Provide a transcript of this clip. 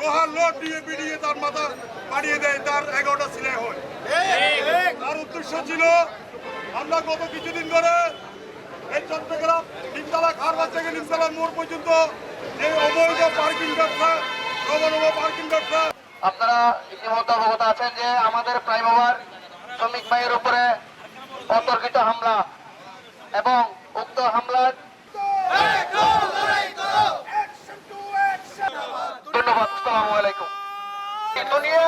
লোহার লোড দিয়ে বিডিয়ে তার মাথা পাড়িয়ে দেয়, তার এগারোটা সিলাই হয়। তার উদ্দেশ্য ছিল, আমরা গত কিছুদিন ধরে এই চট্টগ্রাম নিমতলা খারবাদ থেকে নিমতলা মোড় পর্যন্ত যে অবৈধ পার্কিং ব্যবসা, নবনব পার্কিং ব্যবসা, আপনারা ইতিমধ্যে অবগত আছেন যে আমাদের প্রাইমার শ্রমিক ভাইয়ের উপরে অতর্কিত হামলা এবং উক্ত হামলার ধন্যবাদ আসসালামু আলাইকুম। দুনিয়া